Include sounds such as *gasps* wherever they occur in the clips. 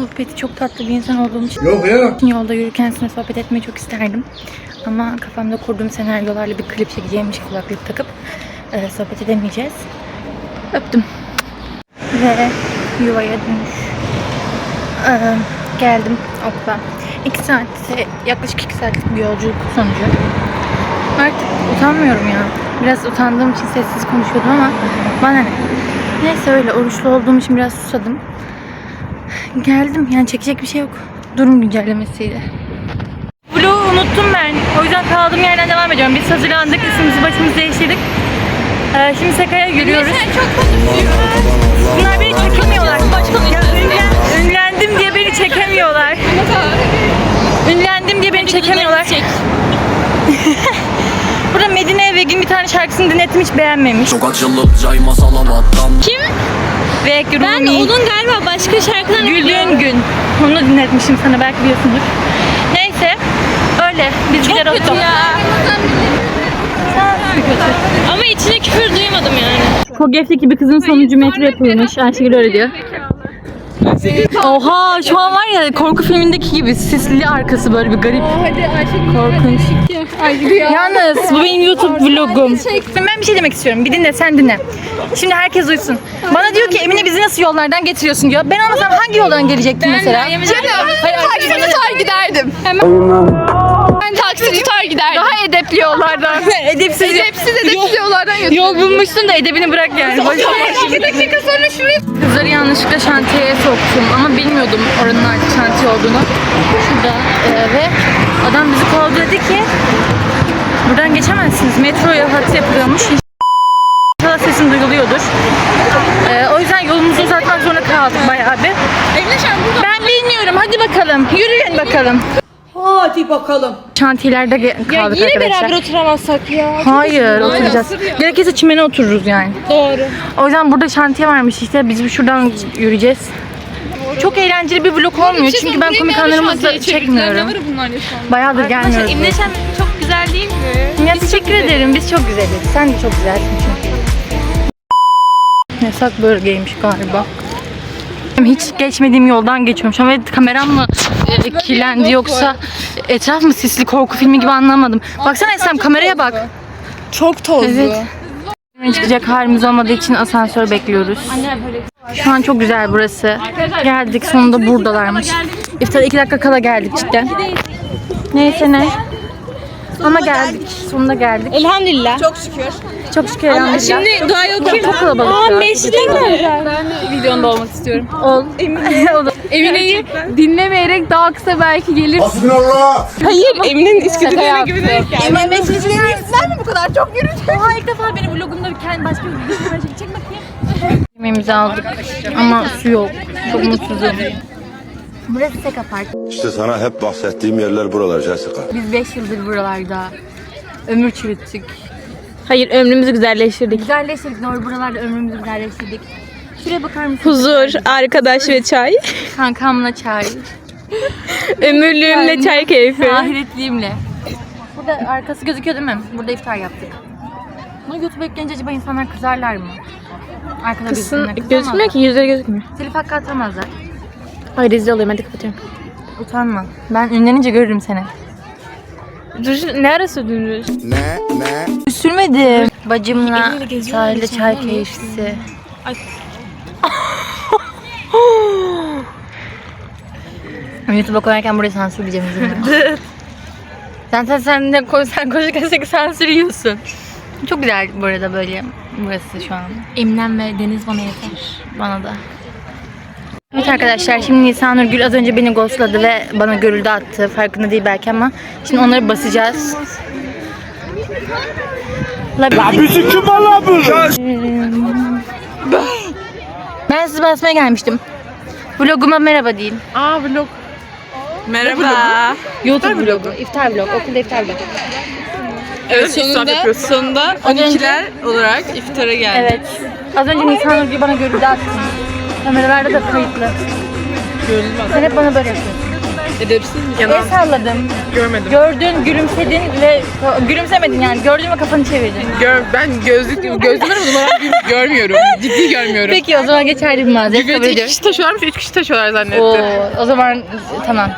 sohbeti çok tatlı bir insan olduğum için Yok ya. yolda yürürken sizinle sohbet etmeyi çok isterdim. Ama kafamda kurduğum senaryolarla bir klip çekeceğimmiş kulaklık takıp e, sohbet edemeyeceğiz. Öptüm. Ve yuvaya dönüş. Ee, geldim okula. 2 saat, yaklaşık 2 saatlik bir yolculuk sonucu. Artık utanmıyorum ya. Biraz utandığım için sessiz konuşuyordum ama bana ne. Neyse öyle oruçlu olduğum için biraz susadım. Geldim yani çekecek bir şey yok. Durum güncellemesiydi. Vlogu unuttum ben. O yüzden kaldığım yerden devam ediyorum. Biz hazırlandık, üstümüzü başımızı değiştirdik. Ee, şimdi Seka'ya yürüyoruz. Bunlar beni çekemiyorlar. Ya ünlen- ünlendim diye beni çekemiyorlar. Ünlendim diye beni çekemiyorlar. *laughs* Burada Medine Vegin bir tane şarkısını dinlettim hiç beğenmemiş. Çok açılıp cayma salavattan Kim? Veg Ben Rumi. onun galiba başka şarkılarını Güldüğün gün. Onu dinletmişim sana belki biliyorsundur. Neyse. Öyle. Biz gider kötü olduk. ya. Ama içine küfür duymadım yani. Kogef'teki bir kızın sonucu metro yapılmış. Ayşegül öyle diyor. Oha şu an var ya korku filmindeki gibi sisli arkası böyle bir garip. Hadi Ayşegül. Korkunç. Ayşegül ya. Yalnız bu benim YouTube vlogum. Ben bir şey demek istiyorum. Bir dinle sen dinle. Şimdi herkes duysun. Bana diyor ki Emine bizi nasıl yollardan getiriyorsun diyor. Ben olmasam hangi yoldan gelecektim mesela? Taksi tutar giderdim. Hemen. Ben taksi tutar giderdim. Daha edepli yollardan. *laughs* Edepsiz. edepsiz edepsiz yollardan götürdüm. Yol bulmuşsun da edebini bırak yani. İki dakika sonra şuraya Kızları yanlışlıkla şantiyeye soktum ama bilmiyordum oranın artık şantiye olduğunu. Şurada e, ve adam bizi kovdu dedi ki buradan geçemezsiniz. Metroya hat yapılıyormuş. İnşallah sesim duyuluyordur. E, o yüzden yolumuzu uzatmak zorunda kaldık bayağı bir. Ben bilmiyorum. Hadi bakalım. Yürüyün bakalım. Hadi bakalım. Şantiyelerde ge- kaldık Yine arkadaşlar. beraber oturamazsak ya. Hayır, oturacağız. Gerekirse çimene otururuz yani. Doğru. O yüzden burada şantiye varmış işte. Biz şuradan yürüyeceğiz. Çok eğlenceli bir vlog olmuyor çünkü ben komik anlarımı da çekmiyorum. Bayağıdır gelmiyoruz. İmleşen çok güzel değil mi? Ya teşekkür ederim. Biz çok güzeliz. Sen de çok güzelsin çünkü. Yasak bölgeymiş galiba. Hiç geçmediğim yoldan geçiyormuş ama kameram mı e, kirlendi yoksa etraf mı sisli korku filmi gibi anlamadım. Baksana Esem kameraya bak. Çok tozlu. Evet. Çıkacak halimiz olmadığı için asansör bekliyoruz. Şu an çok güzel burası. Geldik sonunda buradalarmış. İftara iki dakika kala geldik cidden. Neyse ne. Ama geldik. Sonunda geldik. Elhamdülillah. Çok şükür. Çok şükür elhamdülillah. Şimdi dua okuyayım. Çok kalabalık Aa beşli mi? Videonda olmak istiyorum. Ol. *laughs* Olur. Emine'yi dinlemeyerek daha kısa belki gelir. Hasbinallah. Hayır Emine'nin İskender gibi de Hemen beşinci mi bu kadar çok yürüdük? Oha ilk defa beni vlogumda kendi başka bir video çek. Çek bakayım. Yemeğimizi aldık ama su yok. Çok mutsuzum. Burası Seka Park. İşte sana hep bahsettiğim yerler buralar Jessica. Biz 5 yıldır buralarda ömür çürüttük. Hayır ömrümüzü güzelleştirdik. Güzelleştirdik. Doğru buralarda ömrümüzü güzelleştirdik. Şuraya bakar mısın? Huzur, arkadaş ve çay. Kankamla çay. Ömürlüğümle çay keyfi. Ahiretliğimle. Burada arkası gözüküyor değil mi? Burada iftar yaptık. Bunu YouTube ekleyince acaba insanlar kızarlar mı? Arkada Kızsın, gözükmüyor. ki yüzleri gözükmüyor. Telif hakkı atamazlar. Hayır rezil oluyorum hadi kapatıyorum. Utanma. Ben ünlenince görürüm seni. Dur ne ara sürdünüz? Ne ne? Sürmedim. Bacımla sahilde çay keyfisi. *laughs* YouTube'a koyarken burayı sansürleyeceğim izin Zaten *laughs* sen de koy, sen konuşurken sansür yiyorsun. Çok güzel bu arada böyle burası şu an. Eminem ve Deniz bana yeter. Bana da. Evet arkadaşlar şimdi Nisan Nurgül az önce beni ghostladı ve bana görüldü attı. Farkında değil belki ama şimdi onları basacağız. La bizi kim Ben sizi basmaya gelmiştim. Vloguma merhaba deyin. Aa vlog. Merhaba. YouTube vlogu, iftar vlog, okulda iftar vlog. Evet sonunda, sonunda 12'ler olarak iftara geldik. Evet. Az önce Nisan Nurgül bana görüldü attı. Kameralarda da kayıtlı. Sen hep bana böyle yapıyorsun. El salladım. Görmedim. Gördün, gülümsedin ve gülümsemedin yani. Gördün ve kafanı çevirdin. Gör, ben gözlük, gözlüğümü numaram gö- görmüyorum. Ciddi görmüyorum. Peki o zaman geçerli bir mazeret kabul Güvece iki ediyorum. kişi taşıyorlarmış, üç kişi taşıyorlar zannettim. Oo, o zaman tamam.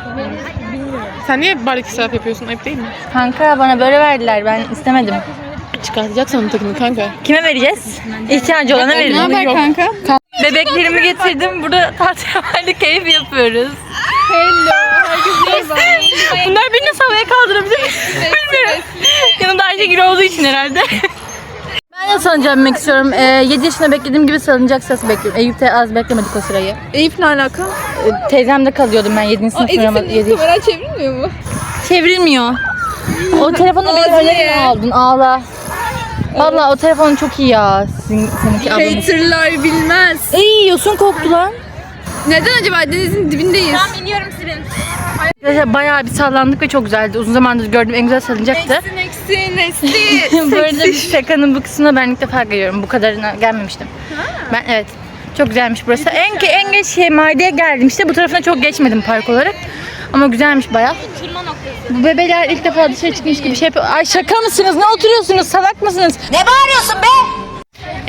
Sen niye bari israf yapıyorsun? Ayıp değil mi? Kanka bana böyle verdiler. Ben istemedim. Çıkartacaksın onun takımını kanka. Kime vereceğiz? İhtiyacı olana verin. haber kanka? Bebeklerimi getirdim. Burada tatilde *laughs* keyif yapıyoruz. Bunlar beni nasıl havaya kaldırabilir? Bilmiyorum. Yanımda Ayşegül olduğu için herhalde. Ben de salıncak binmek istiyorum. Ee, 7 yaşında beklediğim gibi salıncak sırası bekliyorum. Eyüp'te az beklemedik o sırayı. Eyüp ne alaka? Ee, teyzemde kalıyordum ben 7. sınıf sınavı. 7 Kamera çevrilmiyor mu? Çevrilmiyor. O telefonu benim öyle mi aldın? Ağla. Valla o telefon çok iyi ya. Sizin, seninki ablanın. Haterlar bilmez. İyi yosun koktu lan. Neden acaba denizin dibindeyiz? Arkadaşlar bayağı bir sallandık ve çok güzeldi. Uzun zamandır gördüğüm en güzel salıncaktı. Neksi, Nesli. *laughs* Bu arada bir şakanın bu kısmına ben ilk defa geliyorum. Bu kadarına gelmemiştim. Ben evet. Çok güzelmiş burası. En en geç şey Maide'ye geldim işte. Bu tarafına çok geçmedim park olarak. Ama güzelmiş bayağı. Bu bebeler ilk defa dışarı çıkmış gibi bir şey yapıyor. Ay şaka mısınız? Ne oturuyorsunuz? Salak mısınız? Ne bağırıyorsun be?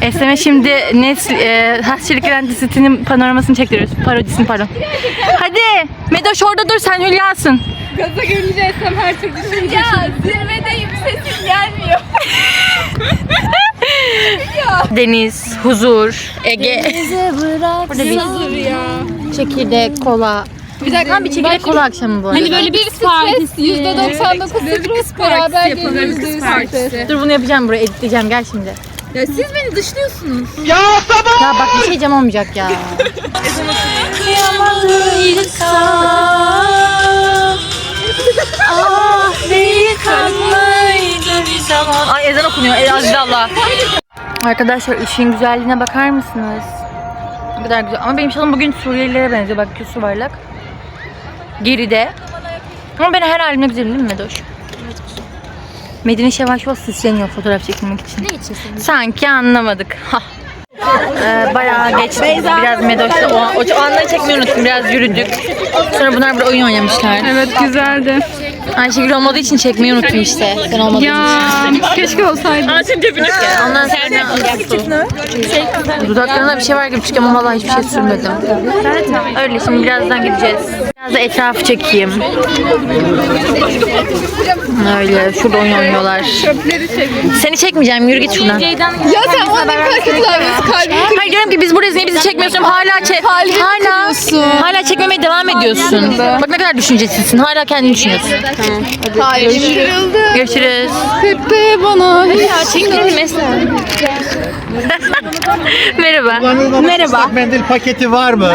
Eslem'e şimdi Nesli, e, Hasçelik Rentisi'nin panoramasını çektiriyoruz. Parodisini pardon. Hadi Medoş orada dur sen Hülya'sın. Gaza gelince Esem her türlü düşünce. Ya zirvedeyim sesim gelmiyor. Deniz, huzur, Ege. Burada bir çekirdek, kola. Bir dakika bir çekirdek kola akşamı bu arada. Hani böyle bir partisi. %99 stres beraber geliyoruz. Partisi. Dur bunu yapacağım buraya editleyeceğim gel şimdi. Ya siz beni dışlıyorsunuz. Ya bak bir şey diyeceğim olmayacak ya. *laughs* Ay ezan okunuyor. Ey Allah. Arkadaşlar ışığın güzelliğine bakar mısınız? Ne kadar güzel. Ama benim şalım bugün Suriyelilere benziyor. Bak su varlak. Geride. Ama ben her halimle güzelim değil mi Medoş? Medine Şevaş var süsleniyor fotoğraf çekilmek için. Ne için? Sanki anlamadık. Hah. Ee, bayağı geçti. Biraz Medoş'la o, o, o anları çekmeyi unuttum. Biraz yürüdük. Sonra bunlar burada oyun oynamışlar. Evet güzeldi. Ayşegül olmadığı için çekmeyi unuttum işte. Sen olmadığın için. keşke olsaydı. Ondan sonra Dudaklarında bir şey var gibi çıkıyor ama vallahi hiçbir şey sürmedim. Öyle şimdi birazdan gideceğiz. Biraz da etrafı çekeyim. Öyle şurada oynuyorlar. Seni çekmeyeceğim yürü git şuradan. Ya sen o ne kadar kötü davranıyorsun kalbimi Hayır diyorum ki biz buradayız niye bizi çekmiyorsun? Hala çek. Hala hala çekmemeye devam ediyorsun. Bak ne kadar düşüncesizsin. Hala kendini düşünüyorsun. Hayır. Kırıldı. Görüşürüz. Pepe bana. Çekelim mesela. *laughs* Merhaba. Merhaba. mendil paketi var mı?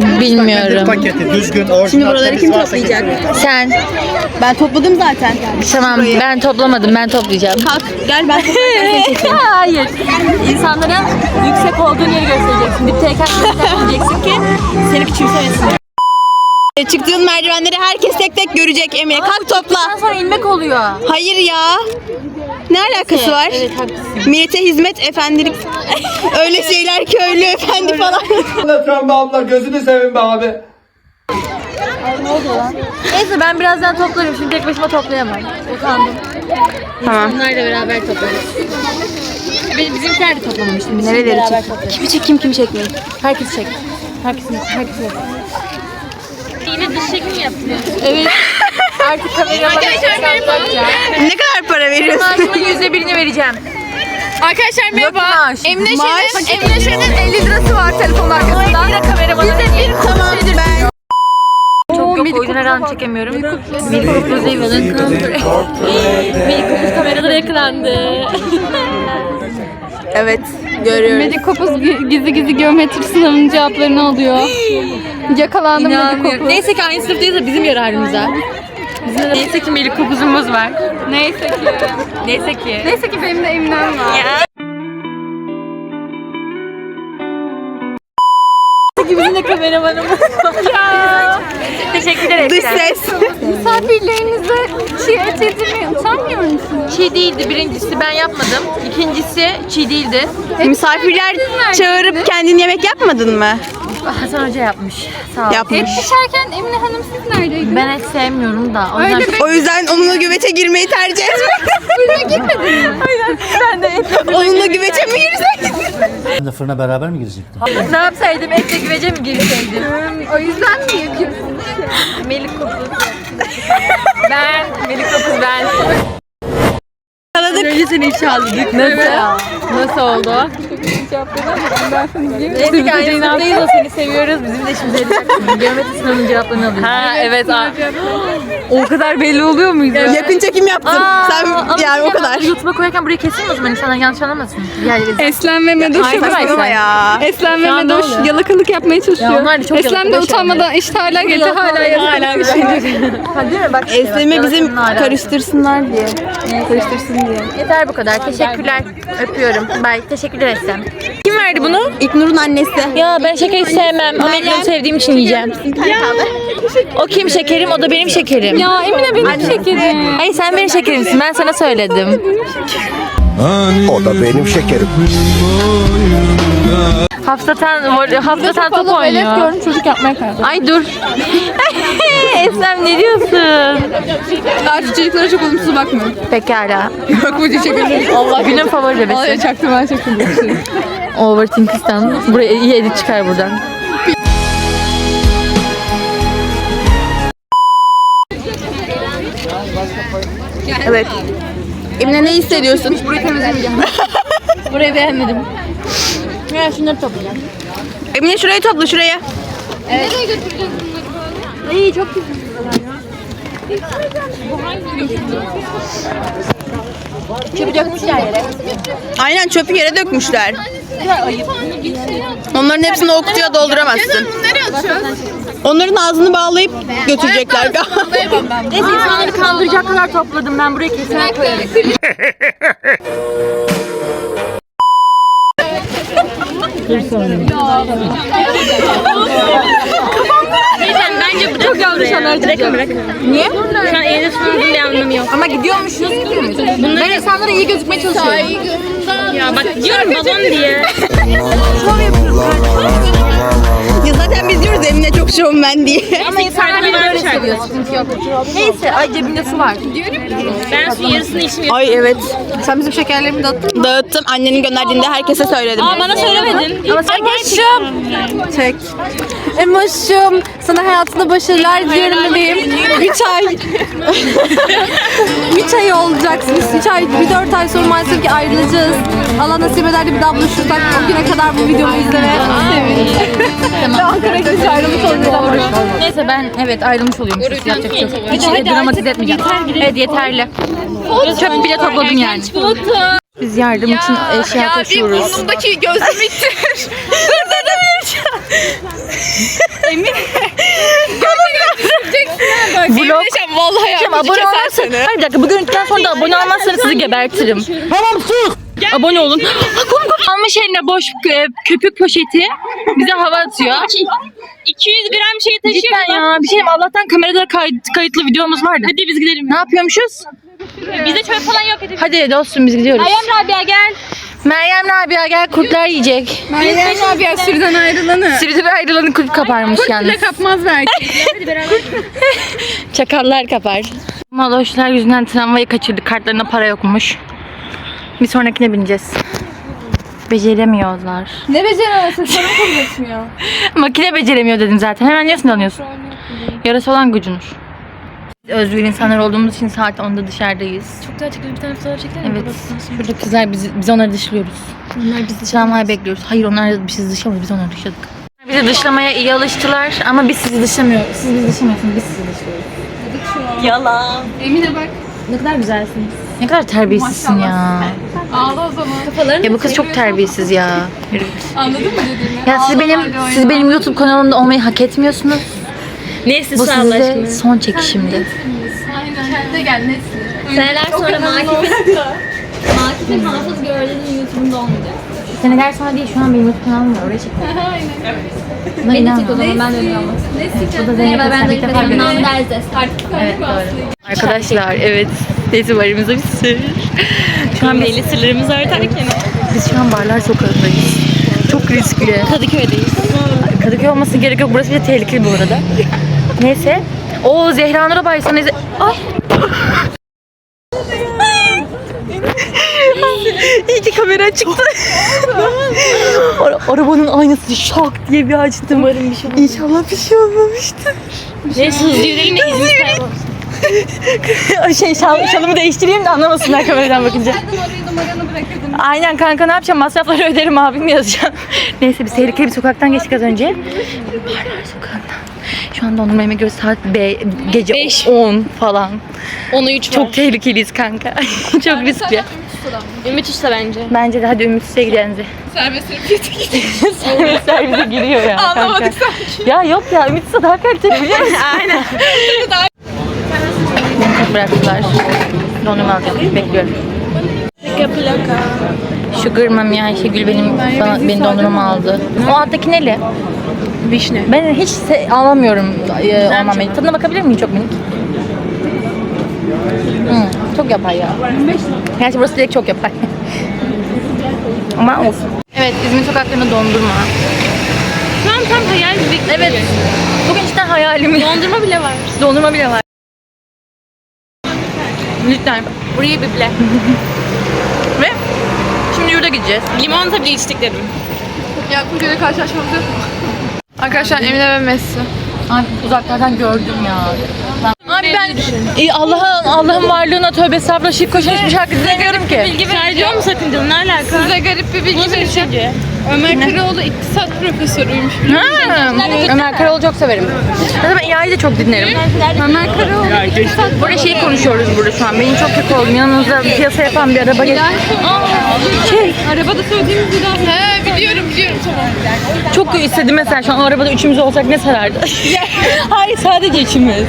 Mendil Bilmiyorum. paketi düzgün orijinal. Şimdi buraları kim toplayacak? Sen. Ben topladım zaten. Tamam ben toplamadım ben toplayacağım. Kalk gel ben toplarken *laughs* Hayır. İnsanların yüksek olduğun yeri göstereceksin. Bir teker göstereceksin ki seni küçümsemesin. Çıktığın merdivenleri herkes tek tek görecek Emine. Kalk topla. Sonra inmek oluyor. Hayır ya. Ne alakası var? Evet haklısın. Millete hizmet efendilik. *laughs* Öyle şeyler köylü efendi falan. Lütfen be abla gözünü seveyim be abi. Neyse ben birazdan toplarım. Şimdi tek başıma toplayamam. Utandım. Tamam. Bunlarla beraber toplarız. Benim bizimkiler de toplamamıştım. Biz Nereleri çek? Kimi çekeyim kimi çekmeyeyim. Herkes çek. Herkesin, herkes çek. Yine dış çekim yapıyorsun. Evet. Artık kamera Arkadaşlar merhaba. Ne kadar para veriyorsun? Maaşımın yüzde birini vereceğim. Arkadaşlar merhaba. maaş. Emine Şen'in Emine Şen'in 50 lirası var telefon arkasında. Kameramana Tamam ben. Çok yok o yüzden her an çekemiyorum. Melih Kupuz Eyval'ın Melih Kupuz kameralara yakalandı. *laughs* Evet görüyorum. Medikopuz gizli gizli geometri sınavının cevaplarını alıyor. Yakalandım. Medikopuz. Neyse ki aynı sınıftayız da bizim yararımıza. Bizim de neyse ki Melih Kupuz'umuz var. Neyse ki. Neyse ki. Neyse ki benim de Eminem var. Bizim de kameramanımız *laughs* var. ya. Teşekkürler Dış Eksen. ses. Misafirlerinizde çiğ et yedirmeye utanmıyor musunuz? Çiğ değildi birincisi ben yapmadım. İkincisi çiğ değildi. Misafirler çağırıp kendin yemek yapmadın mı? Hasan Hoca yapmış. Sağ ol. Yapmış. Pişerken Emine Hanım siz neredeydiniz? Ben hiç sevmiyorum da. O yüzden O yüzden onunla güveçe girmeyi tercih etmedim. ben de Onunla güveçe mi girsek? Ben de fırına beraber mi girecektim? ne yapsaydım? Etle güvece mi girseydim? O yüzden mi yapıyorsunuz? Melik Kopuz. ben, Melik Kopuz ben. Tanıdık. Önce seni içe aldık. Nasıl? Nasıl oldu? Neyse ki aynı sınıftayız seni seviyoruz. Bizim de işimize yarayacak. Geometri sınavının cevaplarını alıyoruz. Ha evet. O kadar belli oluyor muydu? Yakın çekim yaptım. Sen yani o kadar. YouTube'a koyarken burayı keseyim o zaman insanlar yanlış anlamasın. Yani Eslem ve Medoş Ay, Saçmalama ya. Eslem ve Ya ne Medoş oluyor? yalakalık yapmaya çalışıyor. Ya onlar da çok Eslem de yalakalık utanmadan işte hala geldi hala yalakalık. Ha değil mi? Bak bak, bizim karıştırsınlar diye. Karıştırsın diye. Yeter bu kadar. Teşekkürler. Öpüyorum. Bye. Teşekkürler Eslem. Verdi bunu? İlknur'un annesi. Ya ben şeker hiç sevmem ama İlknur'u sevdiğim için yiyeceğim. O kim şekerim? O da benim şekerim. Ya Emine benim şekerim. Hayır sen benim şekerimsin. Ben sana söyledim. O da benim şekerim. Hafsatan, hafsatan top oynuyor. gördüm çocuk yapmaya karar Ay dur. *laughs* Eslem ne diyorsun? Artık çocuklara çok olumsuz bakmıyorum. Pekala. Yok bu şekerim. Allah Günün favori bebesi. Vallahi çaktım ben çaktım. *laughs* Overthinkistan. Buraya iyi edit çıkar buradan. Evet. Emine ne hissediyorsun? Burayı *laughs* beğenmedim. Ya şunları toplayacağım. Emine şurayı topla şuraya. Nereye götüreceğiz bunları? İyi çok güzel. Çöpü dökmüşler yere. Aynen çöpü yere dökmüşler. Onların hepsini o kutuya dolduramazsın. Onların ağzını bağlayıp götürecekler. Neyse insanları kandıracak kadar topladım. Ben buraya kesin koyarım. *laughs* Neyse bence bu çok yanlış anlaşılacak. Bırak. Niye? Şu an elinde sunduğun bir anlamı yok. Ama gidiyormuşuz. Ben insanlara iyi gözükmeye çalışıyorum. Ya bak diyorum babam diye. Ya zaten biz diyoruz Emine çok şovmen diye. Ama insanlar beni böyle seviyor. Sıkıntı yok. Neyse ay cebinde su var. Ben su yarısını içmiyorum. Ay evet. Sen bizim şekerlerimi dağıttın. Dağıttım. Annenin gönderdiğinde herkese söyledim. Aa bana söylemedin. Ama sen gerçekten. Çek. Emoş'um sana hayatında başarılar diliyorum bebeğim. 3 ay. 3 ay olacaksınız. 3 ay, bir 4 ay sonra maalesef ki ayrılacağız. Allah nasip eder de bir daha buluşursak o güne kadar bu videomu izleme. Tamam. Ankara'ya gidince ayrılmış olacağız. Neyse ben evet ayrılmış oluyormuşuz. Yapacak bir şey. Hiç dramatize etmeyeceğim. Evet yeterli. Çöp bile topladın yani. Biz yardım için eşya taşıyoruz. burnumdaki gözlüğümü ittir. Vlog. Vallahi Şimdi abone olmazsanız. Hayır bir dakika bu görüntüden sonra da abone olmazsanız sizi gebertirim. Tamam sus. Abone olun. Kum kum. Almış eline boş köpük poşeti. Bize hava atıyor. 200 gram şey taşıyor. Cidden ya. Bir şey diyeyim, Allah'tan kamerada kayıt, kayıtlı videomuz vardı. Hadi biz gidelim. Ne yapıyormuşuz? Bizde çöp falan yok. Hadi, hadi dostum biz gidiyoruz. Meryem Rabia gel. Meryem Rabia gel kurtlar yiyecek. Meryem abi ya sürüden ayrılanı. Sürücü ayrılanı kurt kaparmış yalnız. Bile kapmaz belki. *laughs* Çakallar kapar. Maloşlar yüzünden tramvayı kaçırdık. Kartlarına para yokmuş. Bir sonrakine bineceğiz. Beceremiyorlar. ne beceremezsin? Sorun kabul etmiyor. *laughs* Makine beceremiyor dedim zaten. Hemen niye alıyorsun? Yarası olan gücünür. Özgür insanlar olduğumuz için saat 10'da dışarıdayız. Çok gerçekten bir tane fotoğraf çekelim Evet. Şurada kızlar biz, biz onları dışlıyoruz. Onlar bizi Tramvay bekliyoruz. Hayır onlar biz dışlamadı. Biz onları dışladık. Bizi dışlamaya iyi alıştılar ama biz sizi dışlamıyoruz. Siz bizi dışlamıyorsunuz. Biz sizi dışlıyoruz. Yalan. Emine bak. Ne kadar güzelsiniz. Ne kadar terbiyesizsin ya. Ağla o zaman. Ya bu kız çok terbiyesiz ya. Anladın mı dediğimi? Ya siz benim siz benim YouTube kanalımda olmayı hak etmiyorsunuz. Neyse Bu size son çekişimdi. Aynen. Kendine gel netsin. Seneler sonra Makif'in Makif'in hafız gördüğünün YouTube'unda olmayacak. Seneler sonra değil şu an benim YouTube kanalım var oraya çektim. *laughs* Aynen. Buna Beni zaman ben de öyle olmak Bu da Zeynep Merhaba ben Esen de ilk defa görüyorum. Artık Evet doğru. Arkadaşlar evet. Neyse elimizde bir sır. Şu an biz, sırlarımız artarken. biz şu an Barlar Sokağı'ndayız. Çok riskli. Kadıköy'deyiz. Kadıköy olması gerek yok. Burası bir de tehlikeli bu arada. Neyse. O Zehra Nur'a bay sana. Ay. *laughs* İyi ki kamera çıktı. Ara- arabanın aynası şak diye bir açtım. Umarım bir şey İnşallah bir şey olmamıştır. Neyse hızlı yürüyün de İzmir. *laughs* şey şal, şalımı değiştireyim de anlamasınlar kameradan bakınca. Aynen kanka ne yapacağım masrafları *laughs* öderim abim yazacağım. *laughs* Neyse biz tehlikeli bir sokaktan geçtik az önce. Barlar sokağından. Şu an dondurma yemek yiyoruz saat be, gece Beş. 10 falan. Onu 3 Çok tehlikeliyiz kanka. Çok riskli. Ümit Usta bence. Bence de hadi Ümitsiz'e gidelim. Serbest Serbest servise giriyor ya Anlamadık sanki. Ya yok ya Ümitsiz'e daha kaliteli biliyor musun? Aynen. Bıraktılar. Dondurma alacağım. Bekliyorum. Sugar Mami Ayşegül benim bana, beni dondurma aldı. O alttaki neli? Vişne. Ben hiç se- alamıyorum e, olmam. Tadına bakabilir miyim çok minik? Hmm, çok yapay ya. Gerçi burası direkt çok yapay. *laughs* Ama olsun. Evet İzmir sokaklarında dondurma. Şu an tam hayal bir Evet. Bugün cidden hayalim. Dondurma bile var. Dondurma bile var. Lütfen. Burayı biple. *laughs* Ve şimdi yurda gideceğiz. Limonata bile içtik dedim. Ya Kurya'da karşılaşmamız yok? Arkadaşlar Emine ve Messi. Abi uzaklardan gördüm ya. Abi ben e, Allah'ın Allah'ın varlığına tövbe estağfurullah şirk koşan hiçbir şarkı dinlemiyorum ki. Bilgi veriyor mu sakıncalı? Ne alaka? Size garip bir bilgi vereceğim. Ömer Karaoğlu iktisat profesörüymüş. Ha, Ömer Karaoğlu çok severim. Zaten ben İHA'yı de çok dinlerim. Ömer Karaoğlu iktisat Burada şey konuşuyoruz burada şu an. Benim çok kötü oldum. Yanınızda piyasa yapan bir araba geç. Şey, Arabada söylediğimiz bir daha. He biliyorum biliyorum tamam. çok istedim mesela şu an o arabada üçümüz olsak ne sarardı? *laughs* Hayır sadece üçümüz.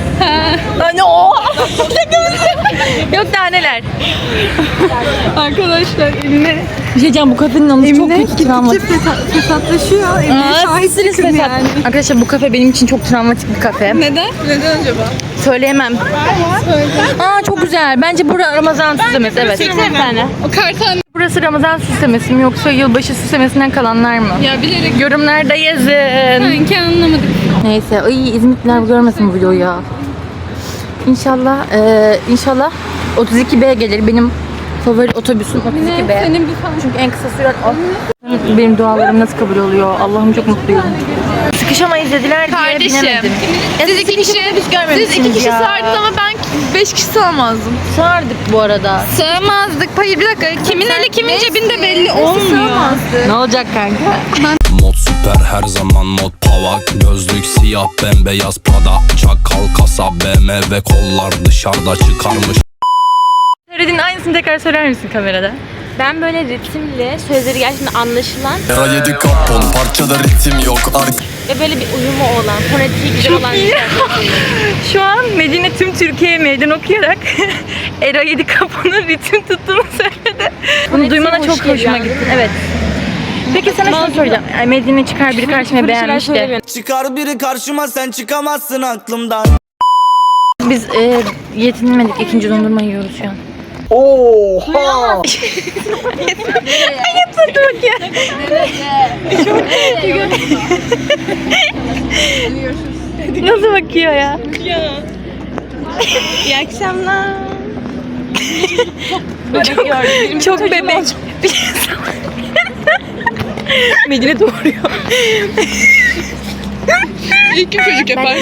Hani *laughs* o. Yok daha neler. Arkadaşlar Emine Bir şey diyeceğim bu kafenin anısı çok Emine kötü travmatik. gittikçe feta- fesatlaşıyor. Emine Aa, şahit sizsiniz çıkın fesat. yani. Arkadaşlar bu kafe benim için çok travmatik bir kafe. Neden? Neden acaba? Söyleyemem. Aa çok güzel. Bence burası Ramazan süslemesi evet. Bir tane. O kartan Burası Ramazan süslemesi mi yoksa yılbaşı süslemesinden kalanlar mı? ya bilerek Yorumlarda yazın. sanki anlamadık. Neyse, ay İzmitliler görmesin bu videoyu ya. İnşallah, eee inşallah 32B gelir. Benim favori otobüsüm 32B. Senin bir fan. Çünkü en kısa süren o. Benim dualarım nasıl kabul oluyor? Allah'ım çok mutluyum. Sıkışamayız dediler diye Kardeşim, binemedim. Ya Siz iki kişi, görmemişsiniz siz iki kişi ya. sardınız ama ben beş kişi sığamazdım. Sığardık bu arada. Sığamazdık. Hayır bir dakika. Kimin eli kimin cebinde belli olmuyor. Ne olacak kanka? Mod süper her zaman mod pava Gözlük siyah bembeyaz Prada Çakal kasa BMW kollar dışarıda çıkarmış Söylediğin aynısını tekrar söyler misin kamerada? Ben böyle ritimli, sözleri gerçekten anlaşılan Era yedi kapon parçada ritim yok Ar ve böyle bir uyumu olan, fonetiği güzel olan bir şarkı. *laughs* Şu an Medine tüm Türkiye'ye meydan okuyarak *laughs* Era 7 kapının ritim tuttuğunu söyledi. Bunu duymana hoş çok hoşuma gitti. Evet. Peki sana şunu soracağım. Ay, Medine çıkar biri karşıma beğenmiş de. Çıkar biri karşıma sen çıkamazsın aklımdan Biz e, yetinmedik. ikinci dondurma yiyoruz şu an. Oha! Yatırdı bak ya. Nasıl bakıyor ya? İyi akşamlar. çok, çok bebek. *laughs* Medine doğuruyor. İlk kim çocuk yapar?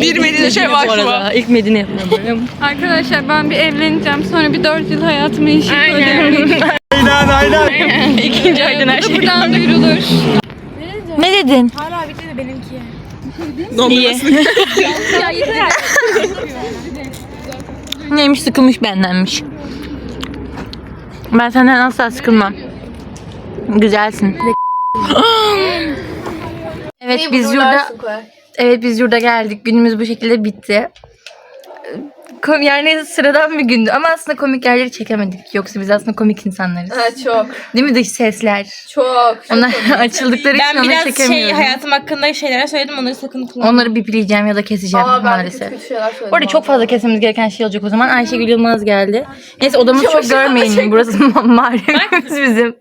Bir Medine şey arada. İlk Medine yapıyor. Arkadaşlar ben bir evleneceğim. Sonra bir 4 yıl hayatımı yaşayıp öderim. Aynen aynen. İkinci aydan her Bu da şey. buradan duyurulur. Ne dedin? Hala bitti de benimki. İyi. *laughs* Neymiş sıkılmış bendenmiş. Ben senden asla sıkılmam. Güzelsin. *gasps* *gasps* evet biz yurda Evet biz yurda geldik. Günümüz bu şekilde bitti. Kom- yani sıradan bir gündü ama aslında komik yerleri çekemedik. Yoksa biz aslında komik insanlarız. Ha, çok. Değil mi dış sesler? Çok. Onlar *laughs* açıldıkları için Ben onları biraz şey çekemiyorum. hayatım hakkında şeyler söyledim onları sakın kullanma. Onları bipleyeceğim ya da keseceğim Aa ben de maalesef. kötü kötü şeyler söyledim. Bu arada çok fazla kesmemiz gereken şey olacak o zaman. Ayşegül Yılmaz geldi. Neyse odamızı çok görmeyin. Burası *laughs* mağaremiz *laughs* bizim.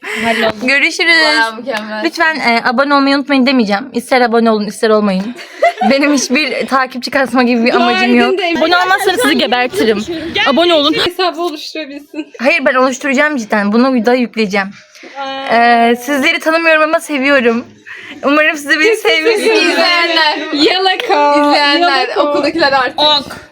Görüşürüz. Bayağı mükemmel. Lütfen e, abone olmayı unutmayın demeyeceğim. İster abone olun ister olmayın. Benim hiçbir takipçi kasma gibi bir amacım yok. Abone olmazsanız sizi gebertirim. Abone olun. Hesabı oluşturabilsin. Hayır ben oluşturacağım cidden. Bunu da yükleyeceğim. Ee, sizleri tanımıyorum ama seviyorum. Umarım siz de beni sevmişsinizdir. İzleyenler. Yalaka. İzleyenler. Okuldakiler artık. Ok.